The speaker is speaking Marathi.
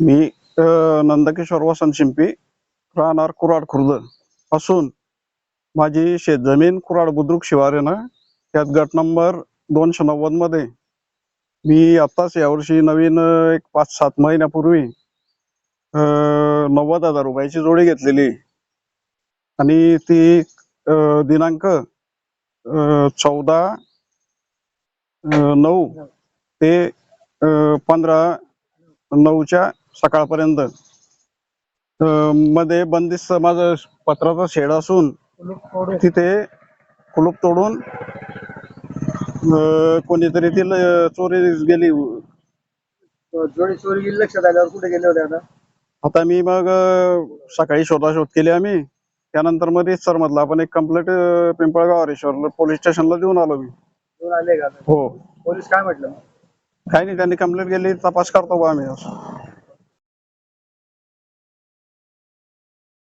मी नंदकिशोर वसंत शिंपी राहणार कुराड खुर्द असून माझी शेतजमीन कुराड बुद्रुक शिवारेनं त्यात गट नंबर दोनशे नव्वदमध्ये मी आत्ताच यावर्षी नवीन एक पाच सात महिन्यापूर्वी नव्वद हजार रुपयाची जोडी घेतलेली. आणि ती दिनांक चौदा नऊ ते पंधरा नऊच्या सकाळपर्यंत. मध्ये बंदिस्त माझं पत्राचा शेड असून तिथे कुलूप तोडून कोणीतरी ती चोरी गेली. जोडी चोरी गेली लक्षात आल्यावर कुठे गेले होते आता? आता मी मग सकाळी शोधाशोध केली आम्ही. त्यानंतरमध्ये सर मधला आपण एक कंप्लेंट पिंपळगाव हरेश्वर पोलीस स्टेशनला देऊन आलो मी. दोन आले का? हो. पोलीस काय म्हटलं? काही नाही त्यांनी कंप्लेंट केली तपास करतो बा आम्ही असं.